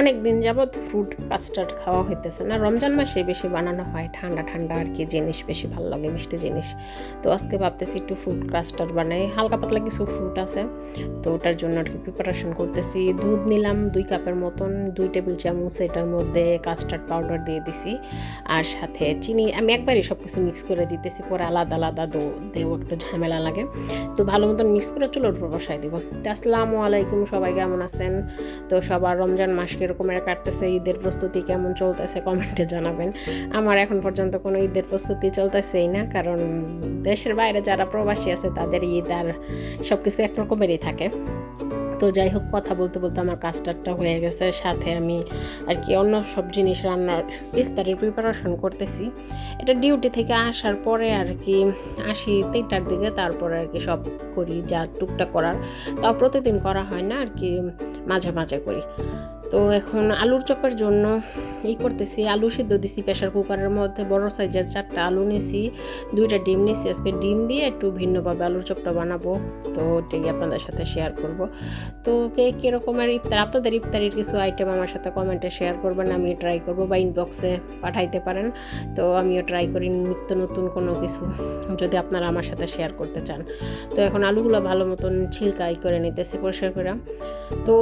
অনেক দিন যাবৎ ফ্রুট কাস্টার্ড খাওয়া হইতেছে না। রমজান মাসে বেশি বানানো হয়। ঠান্ডা ঠান্ডা আর কি জিনিস বেশি ভালো লাগে, মিষ্টি জিনিস। তো আজকে ভাবতেছি একটু ফ্রুট কাস্টার্ড বানাই। হালকা পাতলা কিছু ফ্রুট আছে। তো ওটার জন্য আর কি প্রিপারেশন করতেছি। দুধ নিলাম দুই কাপের মতন। দুই টেবিল চামচ এটার মধ্যে কাস্টার্ড পাউডার দিয়ে দিছি। আর সাথে চিনি। আমি একবারই সব কিছু মিক্স করে দিতেছি। পরে আলাদা আলাদা দো দেও একটু ঝামেলা লাগে। তো ভালো মতন মিক্স করে চুলোর উপর বসাই দিব। তো আসসালামু আলাইকুম সবাই, কেমন আছেন? তো সবার রমজান মাস কীরকমের কাটতেছে, ঈদের প্রস্তুতি কেমন চলতেছে, কমেন্টে জানাবেন। আমার এখন পর্যন্ত কোনো ঈদের প্রস্তুতি চলতেছেই না, কারণ দেশের বাইরে যারা প্রবাসী আছে, তাদের ঈদ আর সব কিছু একরকমেরই থাকে। তো যাই হোক, কথা বলতে বলতে আমার কাস্টার্ডটা হয়ে গেছে। সাথে আমি আর কি অন্য সব জিনিস রান্নার ইফতারের প্রিপারেশন করতেছি। এটা ডিউটি থেকে আসার পরে আর কি আসি তিনটার দিকে, তারপরে আর কি সব করি, যা টুকটাক করার। তাও প্রতিদিন করা হয় না, আর কি মাঝে মাঝে করি। তো এখন আলুর চপের জন্য ই করতেছি, আলু সিদ্ধ দিছি প্রেশার কুকারের মধ্যে, বড় সাইজের চারটা আলু নিছি, দুইটা ডিম নিছি, আজকে ডিম দিয়ে একটু ভিন্নভাবে আলুর চপটা বানাবো, তো ওটাই আপনাদের সাথে শেয়ার করব। তো কে কীরকমের ইফতার, আপনাদের ইফতারির কিছু আইটেম আমার সাথে কমেন্টে শেয়ার করবেন আমি ট্রাই করব বা ইনবক্সে পাঠাইতে পারেন, তো আমিও ট্রাই করি নিত্য নতুন কোনো কিছু, যদি আপনারা আমার সাথে শেয়ার করতে চান। তো এখন আলুগুলো ভালো মতন ছিলকাই করে নিতেছি পরিষ্কার করে। তো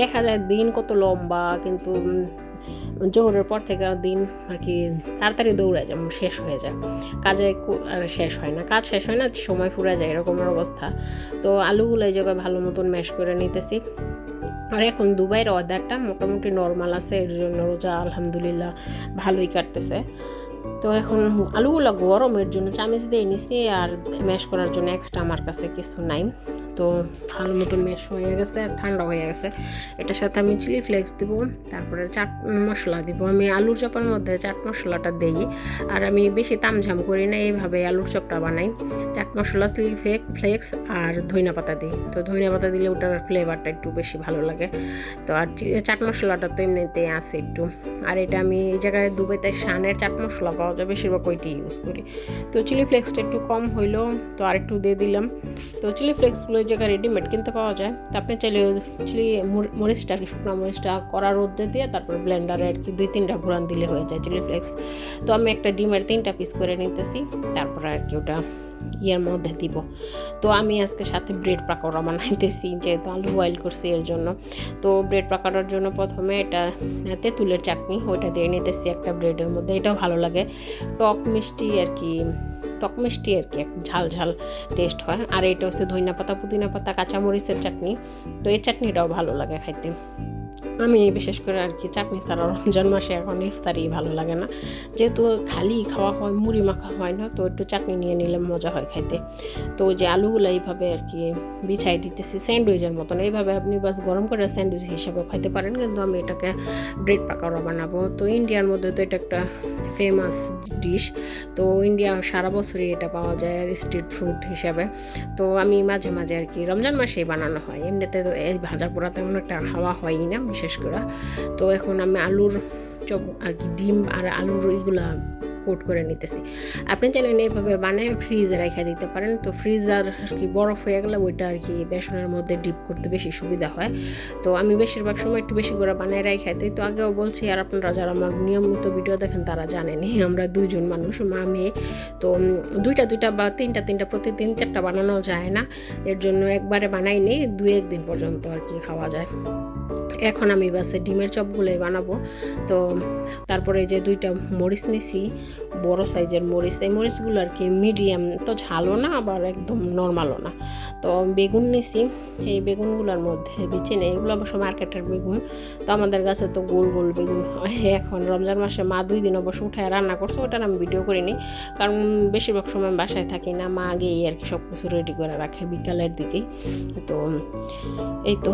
দেখা যায় দিন কত লম্বা, কিন্তু জোহরের পর থেকে দিন আর কি তাড়াতাড়ি দৌড়ে যায় শেষ হয়ে যায়। কাজে আর শেষ হয় না। কাজ শেষ হয় না, সময় ফুরে যায় এরকমের অবস্থা। তো আলুগুলো এই জায়গায় ভালো মতন ম্যাশ করে নিতেছি। আর এখন দুবাইয়ের ওয়েদারটা মোটামুটি নর্মাল আছে, এর জন্য রোজা আলহামদুলিল্লাহ ভালোই কাটতেছে। তো এখন আলুগুলো গরমের জন্য চামিচ দিয়ে নিছি আর ম্যাশ করার জন্য এক্সট্রা আমার কাছে কিছু নাই। তো ভালো মতন ম্যাশ হয়ে গেছে আর ঠান্ডা হয়ে গেছে। এটার সাথে আমি চিলি ফ্লেক্স দিব, তারপরে চাট মশলা দিব। আমি আলুর চপের মধ্যে চাট মশলাটা দিই, আর আমি বেশি তামঝাম করি না, এইভাবে আলুর চপটা বানাই। Chaat masala chilli flake flakes আর ধনিয়া পাতা দিই। তো ধনিয়া পাতা দিলে ওটার ফ্লেভারটা একটু বেশি ভালো লাগে। তো আর চাট মশলাটা তো এমনিতেই আছে একটু। আর এটা আমি এই জায়গায় দুবাইতে শানের চাট মশলা পাওয়া যায়, বেশিরভাগ ওইটি ইউজ করি। তো চিলি ফ্লেক্সটা একটু কম হইল, তো আর একটু দিয়ে দিলাম। তো চিলি ফ্লেক্সগুলো এই জায়গায় রেডিমেড কিনতে পাওয়া যায়। তারপরে চাইলে অ্যাকচুয়ালি মরি- মরিচটা কি শুকনো মরিচটা কড়া রোদ্দে দিয়ে তারপর ব্লেন্ডারে আর কি দুই তিনটা ঘোরান দিলে হয়ে যায় চিলি ফ্লেক্স তো আমি একটা ডিমের তিনটা পিস করে নিতেছি, তারপরে আর কি ওটা ইয়ের মধ্যে দিব। তো আমি আজকে সাথে ব্রেড পাকোড়া বানাইতেছি, যেহেতু আলু বয়েল করছি এর জন্য। তো ব্রেড পাকোড়ার জন্য প্রথমে এটা তেঁতুলের চাটনি, ওইটা দিয়ে নিতেছি একটা ব্রেডের মধ্যে, এটাও ভালো লাগে। টক মিষ্টি আর কি, টক মিষ্টি আর কি, এক ঝাল ঝাল টেস্ট হয়। আর এটা হচ্ছে ধনিয়া পাতা, পুদিনা পাতা, কাঁচামরিচের চাটনি। তো এই চাটনিটাও ভালো লাগে খাইতে। আমি বিশেষ করে আর কি চাটনি ছাড়া রমজান মাসে এখন ইফতারি ভালো লাগে না। যেহেতু খালি খাওয়া হয়, মুড়ি মাখা হয় না, তো একটু চাটনি নিয়ে নিলে মজা হয় খাইতে। তো যে আলুগুলো এইভাবে আর কি বিছাই দিতেছি, স্যান্ডউইচের মতন। এইভাবে আপনি বাস গরম করে স্যান্ডউইচ হিসাবে খাইতে পারেন, কিন্তু আমি এটাকে ব্রেড পাকোড়া বানাবো। তো ইন্ডিয়ার মধ্যে তো এটা একটা ফেমাস ডিশ তো ইন্ডিয়া সারা বছরই এটা পাওয়া যায় আর স্ট্রিট ফুড হিসাবে। তো আমি মাঝে মাঝে আর কি রমজান মাসেই বানানো হয়। এমনিতে তো এই ভাজা পোড়া তেমন একটা খাওয়া হয়ই না বিশেষ করে। তো এখন আমি আলুর চপ আর কি ডিম আর আলুর এইগুলা কোট করে নিতেছি। আপনি চাইলেন এইভাবে বানিয়ে ফ্রিজে রেখে দিতে পারেন। তো ফ্রিজ আর কি বরফ হয়ে গেলে ওইটা আর কি বেসনের মধ্যে ডিপ করতে বেশি সুবিধা হয়। তো আমি বেশিরভাগ সময় একটু বেশি করে বানিয়ে রেখে দিই। তো আগেও বলছি, আর আপনারা যারা আমার নিয়মিত ভিডিও দেখেন, তারা জানেনি আমরা দুইজন মানুষ, মা, মেয়ে। তো দুইটা দুইটা বা তিনটা তিনটা প্রতিদিন চারটা বানানো যায় না। এর জন্য একবারে বানাই নেই দুই, একদিন পর্যন্ত আর কি খাওয়া যায়। এখন আমি বাসে ডিমের চপগুলোই বানাবো। তো, তারপরে যে দুইটা মরিচ নিছি বড় সাইজের মরিচ। এই মরিচগুলো আর কি মিডিয়াম তো ঝালও না, আবার একদম নর্মালও না। তো বেগুন নিছি, এই বেগুনগুলোর মধ্যে বিচে নেই। এগুলো অবশ্য মার্কেটের বেগুন, তো আমাদের গাছে তো গোল গোল বেগুন হয়। এখন রমজান মাসে মা দুই দিন অবশ্য উঠায় রান্না করছে ওটার আমি ভিডিও করিনি। কারণ বেশিরভাগ সময় বাসায় থাকি না, মা আগেই আর কি সব কিছু রেডি করে রাখে বিকালের দিকেই। তো এই তো।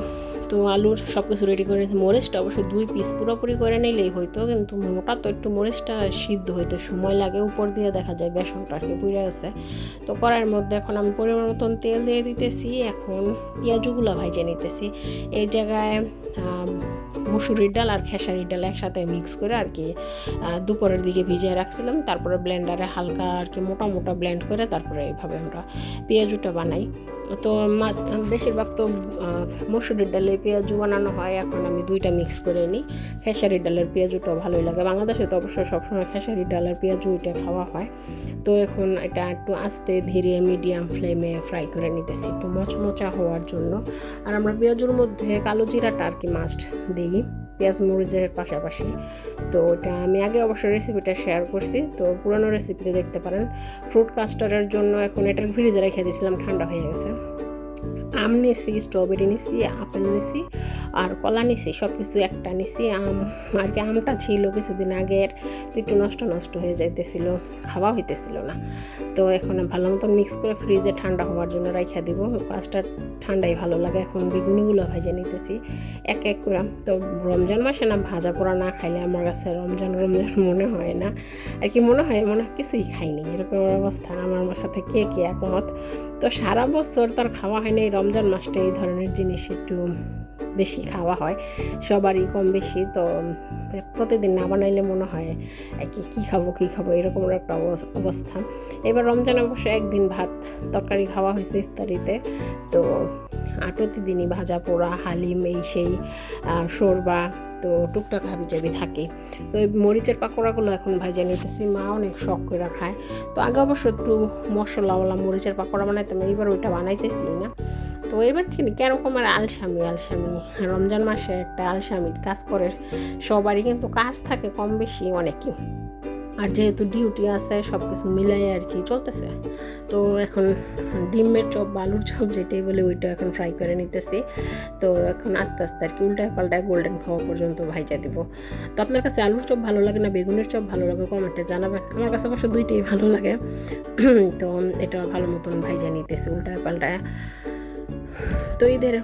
তো আলুর সব কিছু রেডি করে নিয়েছি। মরিচটা অবশ্য দুই পিস পুরোপুরি করে নিলেই হইতো, কিন্তু মোটা তো একটু মরিচটা সিদ্ধ হইতে সময় লাগে, উপর দিয়ে দেখা যায় বেসনটা আর কি পুড়ে গেছে। তো কড়াইয়ের মধ্যে এখন আমি পরিমাণ মতন তেল দিয়ে দিতেছি, এখন পেঁয়াজগুলো ভাইজে নিতেছি। এই জায়গায় মুসুরির ডাল আর খেসারির ডাল একসাথে মিক্স করে আর কি দুপুরের দিকে ভিজিয়ে রাখছিলাম। তারপরে ব্লেন্ডারে হালকা আর কি মোটা মোটা ব্লেন্ড করে তারপরে এইভাবে আমরা পেঁয়াজুটা বানাই। তো মাছ, বেশিরভাগ তো মসুরির ডালের পেঁয়াজু বানানো হয়। এখন আমি দুইটা মিক্স করে নিই। খেসারির ডালের পেঁয়াজুটাও ভালোই লাগে। বাংলাদেশে তো অবশ্যই সবসময় খেসারির ডালের পেঁয়াজু ওইটা খাওয়া হয়। তো এখন এটা একটু আস্তে ধীরে মিডিয়াম ফ্লেমে ফ্রাই করে নিতেছি একটু মচমচা হওয়ার জন্য। আর আমরা পেঁয়াজুর মধ্যে কালো জিরাটা আর কি মাস্ট দিই। পেঁয়াজ মরিচের পাশাপাশি। তো ওটা আমি আগে অবশ্য রেসিপিটা শেয়ার করছি। তো পুরনো রেসিপিতে দেখতে পারেন। ফ্রুট কাস্টারের জন্য এখন এটার ফ্রিজে রেখে দিয়েছিলাম, ঠান্ডা হয়ে গেছে। আম নিছি স্ট্রবেরি নিছি আপেল নিছি আর কলা নিছি সব কিছু একটা নিছি। আম, আর কি আমটা ছিল কিছুদিন আগের, তো একটু নষ্ট নষ্ট হয়ে যাইতেছিল, খাওয়া হইতেছিল না। তো এখন ভালো মতন মিক্স করে ফ্রিজে ঠান্ডা হওয়ার জন্য রাইখা দিব। কাজটা ঠান্ডাই ভালো লাগে, এখন বেগুনিগুলো ভেজে নিতেছি, এক এক করে। তো রমজান মাসে না ভাজা পোড়া না খাইলে আমার কাছে রমজান রমজান মনে হয় না। আর কি মনে হয় মনে হয় কিছুই খাইনি, এরকম অবস্থা। আমার সাথে কে কে একমত? তো সারা বছর তার খাওয়া হয়নি না এই রমজান মাসটা এই ধরনের জিনিস একটু বেশি খাওয়া হয়, সবারই কম বেশি। তো প্রতিদিন না বানাইলে মনে হয় কি কী খাব কী খাব, এরকম একটা অবস- অবস্থা। এবার রমজান অবশ্য একদিন ভাত তরকারি খাওয়া হয়েছে ইফতারিতে। তো, আর প্রতিদিনই ভাজা পোড়া, হালিম এই সেই শোরবা, তো টুকটাক হাবি জাবি থাকে। তো এই মরিচের পাকোড়াগুলো এখন ভাজা নিতেছি। মা অনেক শখ করে খায়। তো আগে অবশ্য একটু মশলাওয়ালা মরিচের পাকোড়া বানাইতাম, এইবার ওইটা বানাইতেছি না। তো এবার চিনি কেরকম আর আলসামি? আলসামি, রমজান মাসে একটা আলসামি কাজ করে, সবারই কিন্তু কাজ থাকে কম বেশি অনেকই। আর যেহেতু ডিউটি আছে সব কিছু মিলাই আর কি চলতেছে। তো এখন ডিমের চপ বা আলুর চপ যেটাই বলে ওইটা এখন ফ্রাই করে নিতেছি। তো এখন আস্তে আস্তে আর কি উল্টায় পাল্টায় গোল্ডেন খাওয়া পর্যন্ত ভাইজা দিব। তো আপনার কাছে আলুর চপ ভালো লাগে না বেগুনের চপ ভালো লাগে কমেন্টে জানাবেন। আমার কাছে অবশ্য দুইটাই ভালো লাগে। তো এটা ভালো মতন ভাইজা নিতেছি, উল্টায় পাল্টায়। তো ঈদের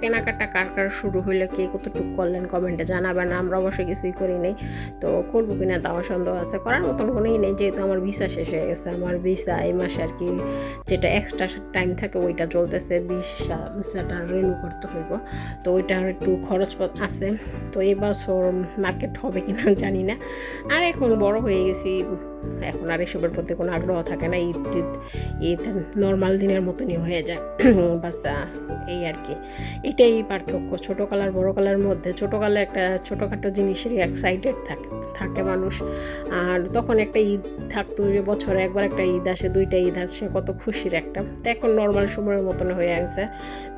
কেনাকাটা কার কার শুরু হইলে, কে কতটুকু করলেন কমেন্টে জানাবেন আমরা অবশ্যই কিছুই করি নেই। তো করব কিনা তাও সন্দেহ আছে, করার মতন কোনোই নেই, যেহেতু আমার ভিসা শেষ হয়ে গেছে, আমার ভিসা এই মাসে আর কি যেটা এক্সট্রা টাইম থাকে ওইটা চলতেছে ভিসা ভিসাটা রিনিউ করতে হইব। তো ওইটার একটু খরচ আছে, তো এই বছর মার্কেট হবে কিনা জানি না। আর এখন বড় হয়ে গেছি, এখন আর এসবের প্রতি কোনো আগ্রহ থাকে না, ঈদ ঈদ ঈদ নর্মাল দিনের মতনই হয়ে যায়। বাস এই আর কি। এটাই পার্থক্য। ছোটো কালার, বড় কালার মধ্যে ছোটো কালার একটা ছোটোখাটো জিনিসেরই এক্সাইটেড থাকে থাকে মানুষ। আর তখন একটা ঈদ থাকতো যে বছরে একবার একটা ঈদ আসে, দুইটা ঈদ আসে, কত খুশির একটা। তো এখন নর্মাল সময়ের মতন হয়ে গেছে।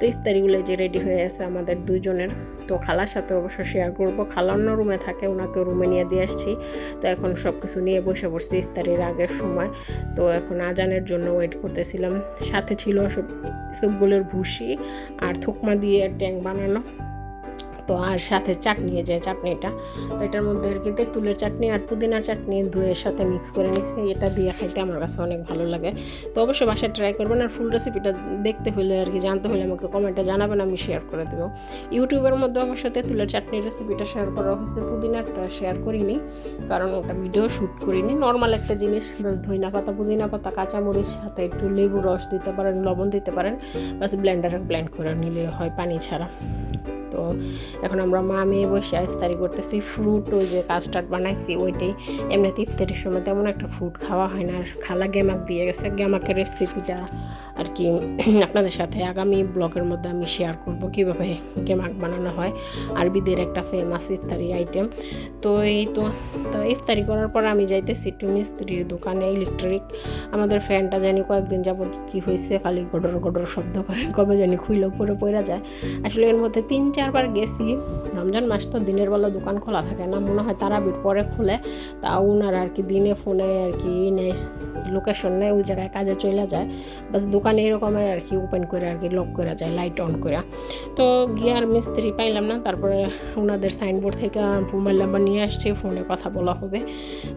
তো ইফতারিগুলো যে রেডি হয়ে গেছে আমাদের দুজনের তো খালার সাথে অবশ্য শেয়ার করব। খালা অন্য রুমে থাকে ওনাকে রুমে নিয়ে দিয়ে আসছি। তো এখন সব কিছু নিয়ে বসে পড়ছি ইফতারির আগের সময়। তো এখন আজানের জন্য ওয়েট করতেছিলাম। সাথে ছিল সব সবগুলোর ভুসি আর থুকমা দিয়ে ট্যাং বানানো তো আর সাথে চাটনি যে চাটনিটা তো এটার মধ্যে আর কি তেঁতুলের চাটনি আর পুদিনার চাটনি দুয়ের সাথে মিক্স করে নিচ্ছি এটা দিয়ে খাইতে আমার কাছে অনেক ভালো লাগে। তো অবশ্যই বাসায় ট্রাই করবেন আর ফুল রেসিপিটা দেখতে হলে আর কি, জানতে হলে আমাকে কমেন্টে জানাবেন, আমি শেয়ার করে দেবো। ইউটিউবের মধ্যে অবশ্য তেঁতুলের চাটনির রেসিপিটা শেয়ার করা হয়েছে, পুদিনারটা শেয়ার করিনি, কারণ ওটা ভিডিও শ্যুট করিনি। নর্মাল একটা জিনিস ধইনা পাতা, পুদিনা পাতা, কাঁচামরিচ, সাথে একটু লেবু রস দিতে পারেন, লবণ দিতে পারেন বাস ব্লেন্ডারে ব্লেন্ড করে নিলে হয় পানি ছাড়া। তো এখন আমরা মা মেয়ে বসে ইফতারি করতেছি। ফ্রুট ওই যে কাস্টার্ড বানাইছি, ওইটাই। এমনিতে ইফতারির সময় তেমন একটা ফ্রুট খাওয়া হয় না। খালা গেমাক দিয়ে গেছে। গেমাকের রেসিপিটা আর কি আপনাদের সাথে আগামী ব্লগের মধ্যে আমি শেয়ার করব কীভাবে গেমাক বানানো হয়। আরবিদের একটা ফেমাস ইফতারি আইটেম তো এই তো তো ইফতারি করার পর আমি যাইতেছি একটু মিস্ত্রির দোকানে ইলেকট্রিক আমাদের ফ্যানটা জানি কয়েকদিন যাবত কি হয়েছে খালি গডর গডর শব্দ করে, কবে জানি খুইলে উপরে পড়ে যায়। আসলে এর মধ্যে তিন চারবার গেছি। রমজান মাস তো দিনের বেলা দোকান খোলা থাকে না, মনে হয় তারা বিট পরে খুলে, তা ওনার আর কি দিনে ফোনে আর কি নেয় লোকেশন নেয়, ওই জায়গায় কাজে চলে যায়। বাস দোকানে এরকমের আর কি ওপেন করে আর কি লক করা যায় লাইট অন করে। তো গিয়ার মিস্ত্রি পাইলাম না, তারপরে ওনাদের সাইনবোর্ড থেকে মোবাইল নাম্বার নিয়ে আসছে ফোনে কথা বলা হবে।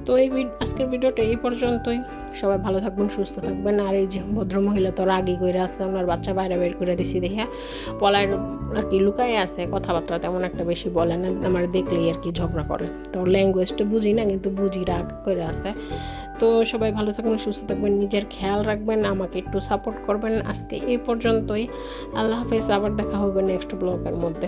তো এই আজকের ভিডিওটা এই পর্যন্তই। সবাই ভালো থাকবেন, সুস্থ থাকবেন। আর এই যে ভদ্রমহিলা তো রাগি করে আছে ওনার বাচ্চা বাইরে বের করে দিছি দেখিয়া। পলার আর কি লুকায় আছে, কথাবার্তা তেমন একটা বেশি বলে না, আমার দেখলেই আর কি ঝগড়া করে। তো ল্যাঙ্গুয়েজটা বুঝি না, কিন্তু বুঝি রাগ করে আছে। তো সবাই ভালো থাকবেন, সুস্থ থাকবেন, নিজের খেয়াল রাখবেন, আমাকে একটু সাপোর্ট করবেন। আজকে এই পর্যন্তই। আল্লাহ হাফেজ, আবার দেখা হবে নেক্সট ব্লগের মধ্যে।